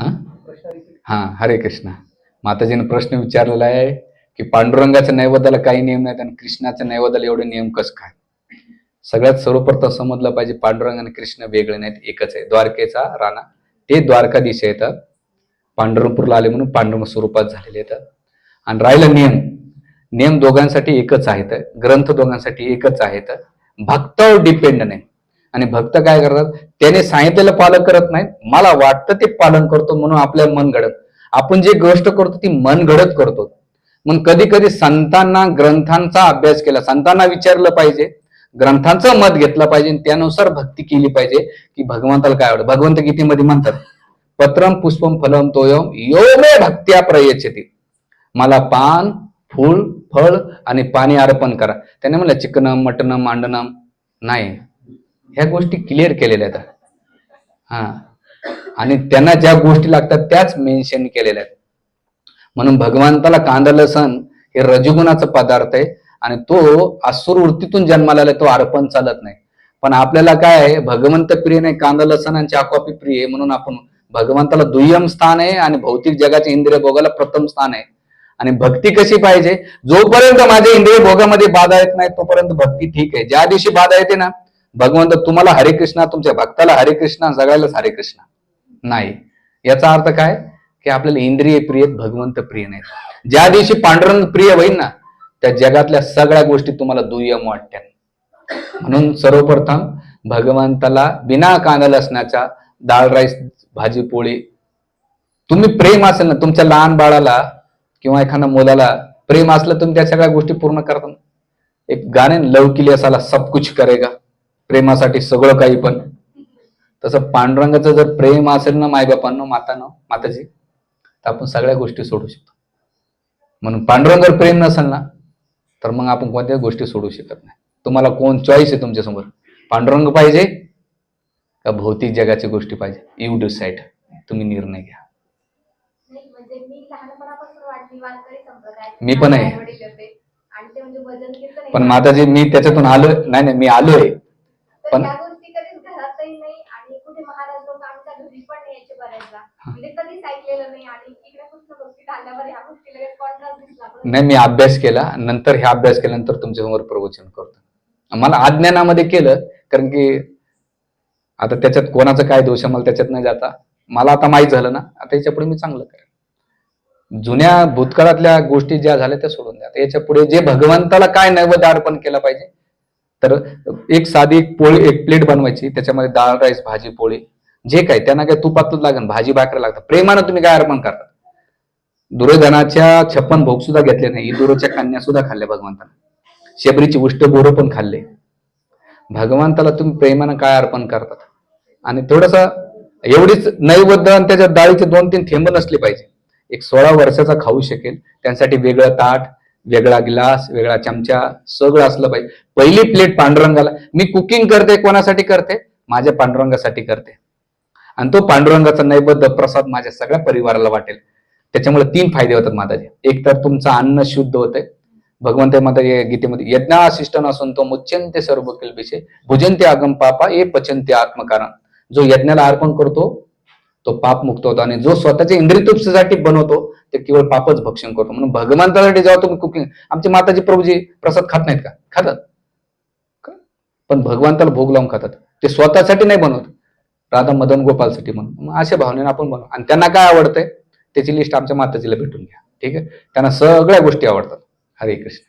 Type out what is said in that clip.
हा? हा हरे कृष्ण. माताजीने प्रश्न विचारलेला आहे की पांडुरंगाच्या नैवेद्याला काही नियम नाहीत आणि कृष्णाच्या नैवेद्याला एवढे नियम कस काय? सगळ्यात सर्वप्रथम समजलं पाहिजे पांडुरंग आणि कृष्ण वेगळे नाहीत एकच आहे. द्वारकेचा राणा. ते द्वारकाधीश येतात पांडुरंगपूरला आले म्हणून पांडुरंग स्वरूपात झालेले येतात आणि राहिला नियम. नियम दोघांसाठी एकच आहेत. ग्रंथ दोघांसाठी एकच आहेत. भक्तावर डिपेंड नाही. आणि भक्त काय करतात? त्याने सांगितलेलं पालन करत नाहीत. मला वाटतं ते पालन करतो म्हणून आपल्या मन घडत. आपण जे गोष्ट करतो ती मन घडत करतो. मग कधी कधी संतांना ग्रंथांचा अभ्यास केला. संतांना विचारलं पाहिजे. ग्रंथांचं मत घेतलं पाहिजे. त्यानुसार भक्ती केली पाहिजे. की भगवंताला काय आवडतं? भगवंत गीतेमध्ये म्हणतात पत्रम पुष्पम फलम तोयम यो भक्त्या प्रयच्छती. मला पान फूल फळ आणि पाणी अर्पण करा. त्याने म्हणलं चिकनम मटनम मांडणं नाही. ह्या गोष्टी क्लिअर केलेल्या आहेत. हा. आणि त्यांना ज्या गोष्टी लागतात त्याच मेन्शन केलेल्या आहेत. म्हणून भगवंताला कांदा लसण हे रजगुणाचा पदार्थ आहे. आणि तो असुर वृत्तीतून जन्माला आला तो अर्पण चालत नाही. पण आपल्याला काय आहे भगवंत प्रिय नाही कांदा लसण आणि चहा प्रिय आहे. म्हणून आपण भगवंताला दुय्यम स्थान आहे आणि भौतिक जगाच्या इंद्रिय भोगाला प्रथम स्थान आहे. आणि भक्ती कशी पाहिजे? जोपर्यंत माझ्या इंद्रिय भोगामध्ये बाधा येत नाही तोपर्यंत भक्ती ठीक आहे. ज्या दिवशी बाधा येते ना भगवंत तुम्हाला हरे कृष्णा तुमच्या भक्ताला हरे कृष्णा सगळ्यालाच हरे कृष्णा. नाही. याचा अर्थ काय? की आपल्याला इंद्रिय प्रिय भगवंत प्रिय नाही ज्या दिवशी पांडुरंग प्रिय होईल ना त्या जगातल्या सगळ्या गोष्टी तुम्हाला दुय्यम वाटत्या म्हणून सर्वप्रथम भगवंताला बिना कांदा लसणाच्या डाळ राईस भाजी पोळी तुम्ही प्रेम असेल ना तुमच्या लहान बाळाला किंवा एखाद्या मुलाला प्रेम असलं तुम्ही त्या सगळ्या गोष्टी पूर्ण करता एक गाणे लवकिली असाला सब कुछ करेगा. प्रेमासाठी सगळं काही पण. तसं पांडुरंगाचं जर प्रेम असेल ना मायबापांनो मातानो माताजी तर आपण सगळ्या गोष्टी सोडू शकतो. म्हणून पांडुरंगावर प्रेम नसेल ना तर मग आपण कोणत्याच गोष्टी सोडू शकत नाही. तुम्हाला कोण चॉईस आहे तुमच्यासमोर पांडुरंग पाहिजे का भौतिक जगाची गोष्टी पाहिजे? यू डिसाईड तुम्ही निर्णय घ्या. म्हणजे मी पण आहे. म्हणजे आहे. पण माताजी मी त्याच्यातून आलोय. नाही नाही मी आलोय. पण- त्या गोष्टी कधीच घरातही नाही आणि कुठे महाराज लोक आमच्या घरी पण यायचे बऱ्याचदा. म्हणजे कधीच ऐकलेलं नाही आणि इकडे कृष्ण भक्ती आल्यावर ह्या गोष्टी लगेच कॉन्ट्रास्ट दिसला. नाही मी अभ्यास केला नंतर हे अभ्यास केल्यानंतर तुमच्यासमोर प्रवचन करतो. मला अज्ञानामध्ये केलं कारण की आता त्याच्यात कोणाचं काय दोष आहे मला त्याच्यात नाही जाता. मला आता माहीत झालं ना आता याच्यापुढे मी चांगलं करेन. जुन्या भूतकाळातल्या गोष्टी ज्या झाल्या त्या सोडून द्या. आता याच्यापुढे जे भगवंताला काय नैवेद्य अर्पण केलं पाहिजे तर एक साधी एक पोळी एक प्लेट बनवायची त्याच्यामध्ये डाळ राईस भाजी पोळी जे काय त्यांना काय तुपातच लागेल भाजी भाकरी लागतात. प्रेमानं तुम्ही काय अर्पण करता? दुर्योधनाच्या छप्पन भोग सुद्धा घेतले नाही इंदुराच्या कन्या सुद्धा खाल्ल्या भगवंतानं. शबरीची उष्ट बोरं पण खाल्ले. भगवंताला तुम्ही प्रेमानं काय अर्पण करतात? आणि थोडासा एवढीच नैवेद्य आणि त्याच्या डाळीचे दोन तीन थेंब नसले पाहिजे. एक सोळा वर्षाचा खाऊ शकेल त्यांसाठी वेगळं ताट वेगळा ग्लास वेगळा चमचा सगळं असलं पाहिजे. पहिली प्लेट पांडुरंगाला मी कुकिंग करते कोणासाठी करते? माझ्या पांडुरंगासाठी करते. आणि तो पांडुरंगाचा नैवेद्य प्रसाद माझ्या सगळ्या परिवाराला वाटेल. त्याच्यामुळे तीन फायदे होतात माताजी. एक तर तुमचं अन्न शुद्ध होतंय. भगवंत माता गीतेमध्ये गीतेमध्ये यज्ञाशिष्ट नसून तो मुच्यंते सर्व किलबिषे भुजंते आगम पापा ए पचंते आत्मकारण. जो यज्ञाला अर्पण करतो तो पाप मुक्त होतो आणि जो स्वतःच्या इंद्रियतृप्तीसाठी बनवतो ते केवळ पापच भक्षण करतो. म्हणून भगवंतासाठी जेव्हा तुम्ही कुकिंग आमचे माताजी प्रभूजी प्रसाद खात नाहीत का? खातात. का? पण भगवंताला भोग लावून खातात. ते स्वतःसाठी नाही बनवत. राधा मदन गोपालसाठी म्हणून. मग अशा भावनेने आपण बनवू. आणि त्यांना काय आवडतंय? त्याची लिस्ट आमच्या माताजीला भेटून घ्या. ठीक आहे? त्यांना सगळ्या गोष्टी आवडतात. हरे कृष्ण.